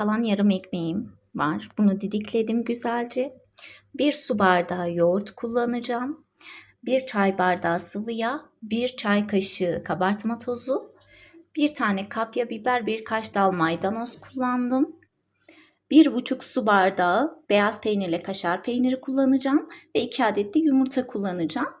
Kalan yarım ekmeğim var. Bunu didikledim güzelce. Bir su bardağı yoğurt kullanacağım. Bir çay bardağı sıvı yağ, bir çay kaşığı kabartma tozu, bir tane kapya biber, birkaç dal maydanoz kullandım. Bir buçuk su bardağı beyaz peynirle kaşar peyniri kullanacağım ve iki adet de yumurta kullanacağım.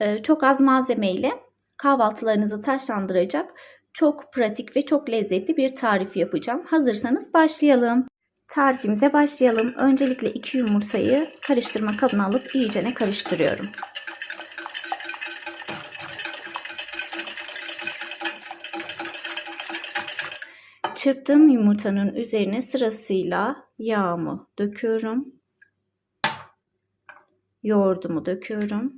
Ee, çok az malzemeyle kahvaltılarınızı taşlandıracak çok pratik ve çok lezzetli bir tarif yapacağım. Hazırsanız başlayalım. Tarifimize başlayalım. Öncelikle iki yumurtayı karıştırma kabına alıp iyicene karıştırıyorum. Çırptığım yumurtanın üzerine sırasıyla yağımı döküyorum. Yoğurdumu döküyorum.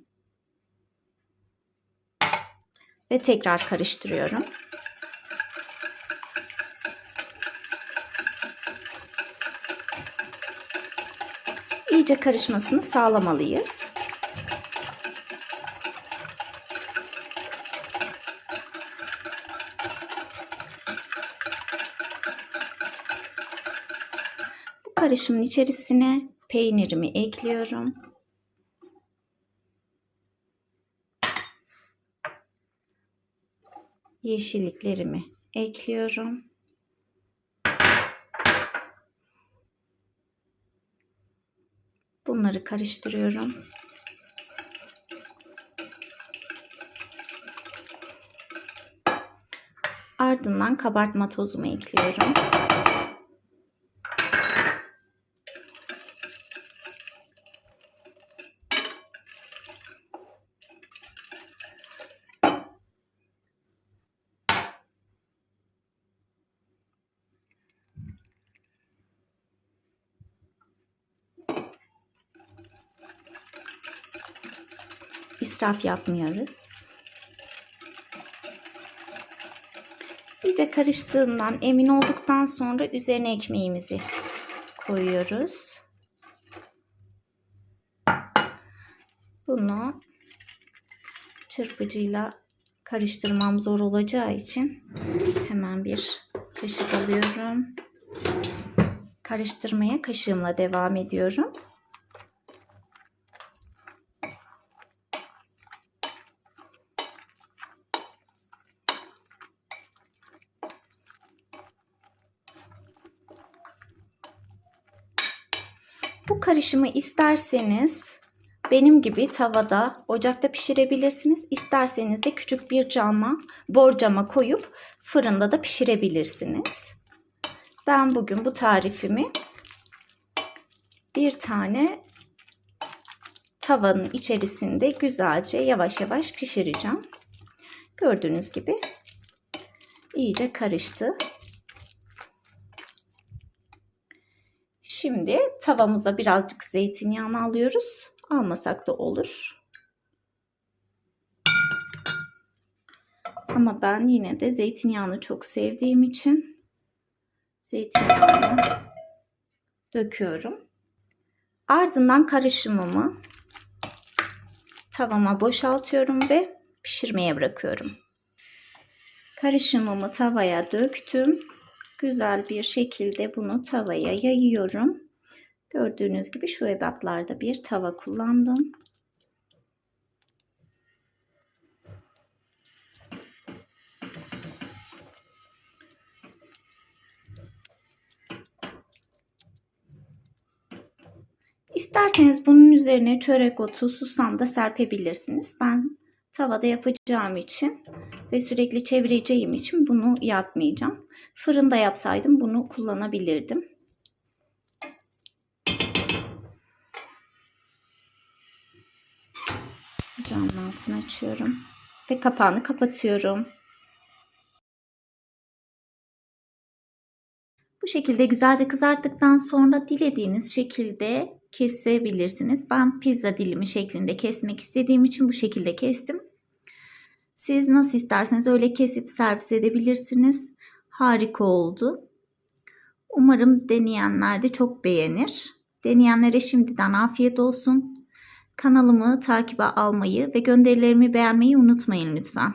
Ve tekrar karıştırıyorum. İyice karışmasını sağlamalıyız. Bu karışımın içerisine peynirimi ekliyorum. Yeşilliklerimi ekliyorum. Bunları karıştırıyorum. Ardından kabartma tozumu ekliyorum. İsraf yapmıyoruz. İyice karıştığından emin olduktan sonra üzerine ekmeğimizi koyuyoruz. Bunu çırpıcıyla karıştırmam zor olacağı için hemen bir kaşık alıyorum. Karıştırmaya kaşığımla devam ediyorum. Bu karışımı isterseniz benim gibi tavada, ocakta pişirebilirsiniz. İsterseniz de küçük bir cama, borcama koyup fırında da pişirebilirsiniz. Ben bugün bu tarifimi bir tane tavanın içerisinde güzelce yavaş yavaş pişireceğim. Gördüğünüz gibi iyice karıştı. Şimdi tavamıza birazcık zeytinyağını alıyoruz. Almasak da olur. Ama ben yine de zeytinyağını çok sevdiğim için zeytinyağını döküyorum. Ardından karışımımı tavama boşaltıyorum ve pişirmeye bırakıyorum. Karışımımı tavaya döktüm güzel bir şekilde bunu tavaya yayıyorum. Gördüğünüz gibi şu ebatlarda bir tava kullandım. İsterseniz bunun üzerine çörek otu, susam da serpebilirsiniz. Ben tavada yapacağım için ve sürekli çevireceğim için bunu yapmayacağım. Fırında yapsaydım bunu kullanabilirdim. Ocağın altını açıyorum ve kapağını kapatıyorum. Bu şekilde güzelce kızarttıktan sonra dilediğiniz şekilde kesebilirsiniz. Ben pizza dilimi şeklinde kesmek istediğim için bu şekilde kestim. Siz nasıl isterseniz öyle kesip servis edebilirsiniz. Harika oldu. Umarım deneyenler de çok beğenir. Deneyenlere şimdiden afiyet olsun. Kanalımı takibe almayı ve gönderilerimi beğenmeyi unutmayın lütfen.